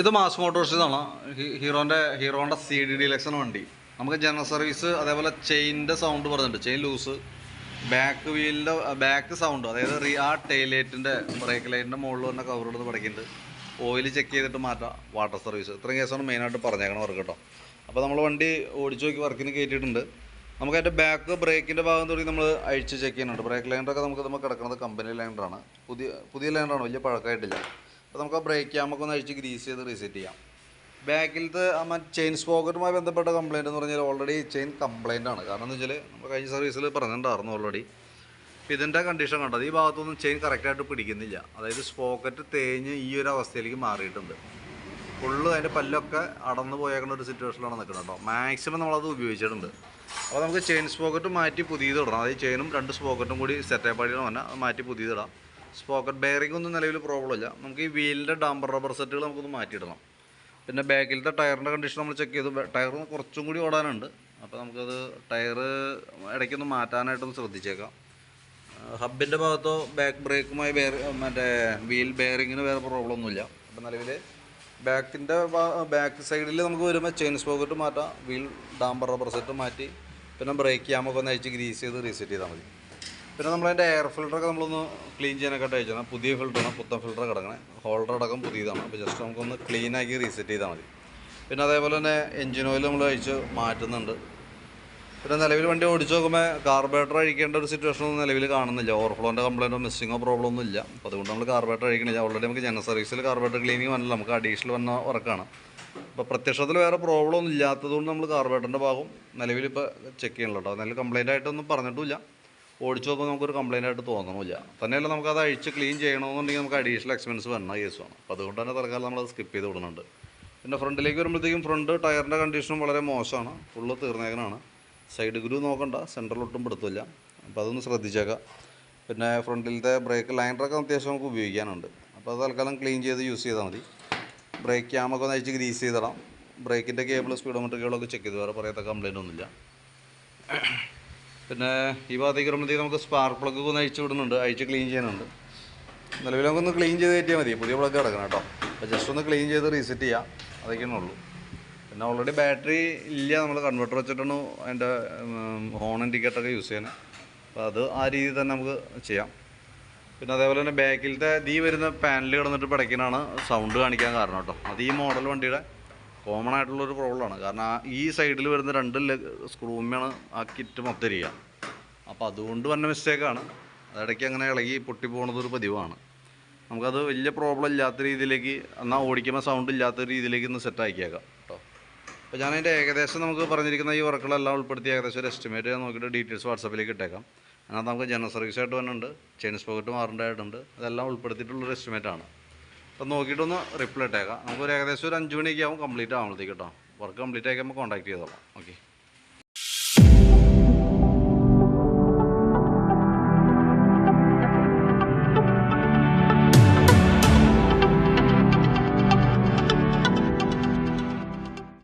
ഇത് മാസ് മോട്ടോഴ്സിന്നാണ് ഹീറോന്റെ ഹീറോന്റെ സി ഡി ഡിലക്ഷൻ വണ്ടി. നമുക്ക് ജനറൽ സർവീസ് അതേപോലെ ചെയിന്റെ സൗണ്ട് പറഞ്ഞിട്ടുണ്ട്. ചെയിൻ ലൂസ് ബാക്ക് വീലിന്റെ ബാക്ക് സൗണ്ട് അതായത് റീ ആ ടൈലൈറ്റിന്റെ ബ്രേക്ക് ലൈറ്റിന്റെ മുകളിൽ വന്ന കവർ എടുത്ത് പടക്കിയിട്ട് ഓയിൽ ചെക്ക് ചെയ്തിട്ട് മാറ്റാം വാട്ടർ സർവീസ് ഇത്രയും കേസാണ് മെയിനായിട്ട് പറഞ്ഞേക്കണം വർക്ക് കേട്ടോ. അപ്പോൾ നമ്മൾ വണ്ടി ഓടിച്ചു നോക്കി വർക്കിന് കയറ്റിയിട്ടുണ്ട് നമുക്ക് അതിന്റെ ബാക്ക് ബ്രേക്കിന്റെ ഭാഗം തുടങ്ങി നമ്മൾ അഴിച്ച് ചെക്ക് ചെയ്യുന്നുണ്ട്. ബ്രേക്ക് ലൈനറൊക്കെ നമുക്ക് നമ്മൾ കിടക്കുന്നത് കമ്പനി ലൈനറാണ് പുതിയ പുതിയ ലൈനറാണ് വലിയ പഴക്കമായിട്ടില്ല. അപ്പോൾ നമുക്ക് ആ ബ്രേക്ക് ക്യാമൊക്കെ ഒന്ന് അഴിച്ച് ഗ്രീസ് ചെയ്ത് റീസെറ്റ് ചെയ്യാം. ബാക്കിലത്തെ ചെയിൻ സ്പോക്കറ്റുമായി ബന്ധപ്പെട്ട കംപ്ലയിന്റ് എന്ന് പറഞ്ഞാൽ ഓൾറെഡി ചെയിൻ കംപ്ലയിന്റ് ആണ്. കാരണം എന്ന് വെച്ചാൽ നമ്മൾ കഴിഞ്ഞ സർവീസിൽ പറഞ്ഞിട്ടുണ്ടായിരുന്നു ഓൾറെഡി അപ്പോൾ ഇതിന്റെ കണ്ടീഷൻ കണ്ടത് ഈ ഭാഗത്തൊന്നും ചെയിൻ കറക്റ്റായിട്ട് പിടിക്കുന്നില്ല. അതായത് സ്പോക്കറ്റ് തേഞ്ഞ് ഈ ഒരു അവസ്ഥയിലേക്ക് മാറിയിട്ടുണ്ട്. ഫുള്ള് അതിന്റെ പല്ലൊക്കെ അടന്നു പോയേക്കുന്ന ഒരു സിറ്റുവേഷനിലാണ് നിൽക്കുന്നത് കേട്ടോ. മാക്സിമം നമ്മളത് ഉപയോഗിച്ചിട്ടുണ്ട്. അപ്പോൾ നമുക്ക് ചെയിൻ സ്പോക്കറ്റ് മാറ്റി പുതിയത് ഇടണം. അതായത് ചെയിനും രണ്ട് സ്പോക്കറ്റും കൂടി സെറ്റപ്പ് ആയിട്ട് മാറ്റി മാറ്റി പുതിയതിടാം സ്പോക്കറ്റ് ബെയറിംഗ് ഒന്നും നിലവിൽ പ്രോബ്ലം ഇല്ല. നമുക്ക് ഈ വീലിന്റെ ഡാമ്പർ റബ്ബർ സെറ്റുകൾ നമുക്കൊന്ന് മാറ്റിയിടണം. പിന്നെ ബാക്കിലത്തെ ടയറിന്റെ കണ്ടീഷൻ നമ്മൾ ചെക്ക് ചെയ്തു. ടയർ കുറച്ചും കൂടി ഓടാനുണ്ട്. അപ്പോൾ നമുക്കത് ടയർ ഇടയ്ക്കൊന്ന് മാറ്റാനായിട്ടൊന്ന് ശ്രദ്ധിച്ചേക്കാം. ഹബിന്റെ ഭാഗത്തോ ബാക്ക് ബ്രേക്കുമായി ബെയർ മറ്റേ വീൽ ബെയറിങ്ങിന് വേറെ പ്രോബ്ലം ഒന്നുമില്ല അപ്പം നിലവിൽ ബാക്കിന്റെ ബാക്ക് സൈഡിൽ നമുക്ക് വരുമ്പോൾ ചെയിൻ സ്പോക്കറ്റ് മാറ്റാം. വീൽ ഡാമ്പർ റബ്ബർ സെറ്റ് മാറ്റി. പിന്നെ ബ്രേക്ക് ക്യാമൊക്കെ ഒന്ന് അയച്ച് ഗ്രീസ് ചെയ്ത് റീസെറ്റ് ചെയ്താൽ മതി. പിന്നെ നമ്മളതിന്റെ എയർ ഫിൽറ്ററൊക്കെ നമ്മളൊന്ന് ക്ലീൻ ചെയ്യാനൊക്കെ അയച്ചാൽ പുതിയ ഫിൽറ്ററാണ് പുത്തൻ ഫിൽറ്റർ കിടക്കണേ. ഹോൾഡർ അടക്കം പുതിയതാണ്. അപ്പോൾ ജസ്റ്റ് നമുക്കൊന്ന് ക്ലീൻ ആക്കി റീസെറ്റ് ചെയ്താൽ മതി. പിന്നെ അതേപോലെ തന്നെ എൻജിൻ ഓയിൽ നമ്മൾ അഴിച്ച് മാറ്റുന്നുണ്ട്. പിന്നെ നിലവിൽ വണ്ടി ഓടിച്ച് നോക്കുമ്പോൾ കാർബറേറ്റർ അഴിക്കേണ്ട ഒരു സിറ്റുവേഷൻ ഒന്നും നിലവിൽ കാണുന്നില്ല. ഓവർഫ്ലോന്റെ കംപ്ലൈന്റോ മിസ്സിങ്ങോ പ്രോബ്ലം ഒന്നും ഇല്ല. അപ്പോൾ അതുകൊണ്ട് നമ്മൾ കാർബറേറ്റർ അഴിക്കണില്ല. ഓൾറെഡി നമുക്ക് ജനറൽ സർവീസിൽ കാർബറേറ്റർ ക്ലീനിങ് വന്നില്ല. നമുക്ക് അഡീഷണൽ വന്ന വർക്കാണ് അപ്പോൾ പ്രത്യക്ഷത്തിൽ വേറെ പ്രോബ്ലം ഒന്നും ഇല്ലാത്തതുകൊണ്ട് നമ്മൾ കാർബറേറ്ററിന്റെ ഭാഗം നിലവിൽ ഇപ്പോൾ ചെക്ക് ചെയ്യണല്ലോ കേട്ടോ നിലവിൽ കംപ്ലൈന്റ് ആയിട്ടൊന്നും പറഞ്ഞിട്ടില്ല ഓടിച്ച് നോക്കുമ്പോൾ നമുക്കൊരു കംപ്ലൈന്റ് ആയിട്ട് തോന്നണമില്ല തന്നെയല്ല നമുക്ക് അത് അഴിച്ച് ക്ലീൻ ചെയ്യണമെന്നുണ്ടെങ്കിൽ നമുക്ക് അഡീഷണൽ എക്സ്പെൻസ് വരുന്ന കേസുമാണ് അപ്പോൾ അതുകൊണ്ട് തന്നെ തൽക്കാലം നമ്മളത് സ്കിപ്പ് ചെയ്ത് വിടുന്നുണ്ട്. പിന്നെ ഫ്രണ്ടിലേക്ക് വരുമ്പോഴത്തേക്കും ഫ്രണ്ട് ടയറിന്റെ കണ്ടീഷനും വളരെ മോശമാണ്. ഫുള്ള് തീർന്നേക്കനാണ്. സൈഡ് ഗ്രൂ നോക്കണ്ട. സെന്ററിലൊട്ടും പെടുത്തില്ല അപ്പോൾ അതൊന്ന് ശ്രദ്ധിച്ചേക്കാം. പിന്നെ ഫ്രണ്ടിലത്തെ ബ്രേക്ക് ലൈനറൊക്കെ അത്യാവശ്യം നമുക്ക് ഉപയോഗിക്കാനുണ്ട്. അപ്പോൾ അത് തൽക്കാലം ക്ലീൻ ചെയ്ത് യൂസ് ചെയ്താൽ മതി. ബ്രേക്ക് ക്യാമൊക്കെ ഒന്ന് അയച്ച് ഗ്രീസ് ചെയ്തിടാം. ബ്രേക്കിന്റെ കേബിൾ സ്പീഡോമീറ്റർ കേബിളൊക്കെ ചെക്ക് ചെയ്ത് വേറെ പറയാത്ത കംപ്ലൈന്റ് ഒന്നുമില്ല. പിന്നെ ഈ ഭാഗത്തേക്ക് വരുമ്പോഴത്തേക്ക് നമുക്ക് സ്പാർക്ക് പ്ലഗ് ഒന്ന് അഴിച്ചു വിടുന്നുണ്ട്. അഴിച്ച് ക്ലീൻ ചെയ്യാനുണ്ട് നിലവിൽ നമുക്കൊന്ന് ക്ലീൻ ചെയ്ത് കയറ്റിയാൽ മതി. പുതിയ പ്ലഗ് കിടക്കണം കേട്ടോ. അപ്പോൾ ജസ്റ്റ് ഒന്ന് ക്ലീൻ ചെയ്ത് റീസെറ്റ് ചെയ്യാം. അതൊക്കെയാണ് ഉള്ളൂ. പിന്നെ ഓൾറെഡി ബാറ്ററി ഇല്ല. നമ്മൾ കൺവെർട്ടർ വെച്ചിട്ടാണ് അതിന്റെ ഹോൺ ഇൻഡിക്കേറ്ററൊക്കെ യൂസ് ചെയ്യുന്നത് അപ്പോൾ അത് ആ രീതിയിൽ തന്നെ നമുക്ക് ചെയ്യാം. പിന്നെ അതേപോലെ തന്നെ ബാക്കിലത്തെ ദീ വരുന്ന പാനൽ കിടന്നിട്ട് പിടയ്ക്കാനാണ് സൗണ്ട് കാണിക്കാൻ കാരണം കേട്ടോ. അത് ഈ മോഡൽ വണ്ടിയുടെ കോമൺ ആയിട്ടുള്ളൊരു പ്രോബ്ലമാണ് കാരണം ഈ സൈഡിൽ വരുന്ന രണ്ട് സ്ക്രൂമാണ് ആ കിറ്റ് മൊത്തം ഇരിക്കുക അപ്പോൾ അതുകൊണ്ട് വന്ന മിസ്റ്റേക്കാണ് അതിടയ്ക്ക് അങ്ങനെ ഇളകി പൊട്ടി പോണതൊരു പതിവാണ്. നമുക്കത് വലിയ പ്രോബ്ലം ഇല്ലാത്ത രീതിയിലേക്ക് എന്നാൽ ഓടിക്കുമ്പോൾ സൗണ്ട് ഇല്ലാത്ത രീതിയിലേക്ക് ഒന്ന് സെറ്റ് ആക്കിയേക്കാം കേട്ടോ അപ്പോൾ ഞാൻ അതിന്റെ ഏകദേശം നമുക്ക് പറഞ്ഞിരിക്കുന്ന ഈ വർക്കുകളെല്ലാം ഉൾപ്പെടുത്തി ഏകദേശം ഒരു എസ്റ്റിമേറ്റ് ഞാൻ നോക്കിയിട്ട് ഡീറ്റെയിൽസ് വാട്സപ്പിലേക്ക് ഇട്ടേക്കാം. അതിനകത്ത് നമുക്ക് ജനറൽ സർവീസ് ആയിട്ട് വന്നിട്ടുണ്ട് ചെയിൻ സ്പോക്കറ്റ് മാറേണ്ടതായിട്ടുണ്ട് അതെല്ലാം ഉൾപ്പെടുത്തിയിട്ടുള്ളൊരു എസ്റ്റിമേറ്റ് ആണ്. അപ്പോൾ നോക്കിയിട്ടൊന്ന് റിപ്ലൈ ഇട്ടേക്കാം. നമുക്കൊരു ഏകദേശം ഒരു അഞ്ച് മണിയൊക്കെ ആവും കംപ്ലീറ്റ് ആകുമ്പോഴത്തേക്ക് കേട്ടോ വർക്ക് കംപ്ലീറ്റ് ആക്കി നമുക്ക് കോൺടാക്ട് ചെയ്തോളാം. ഓക്കെ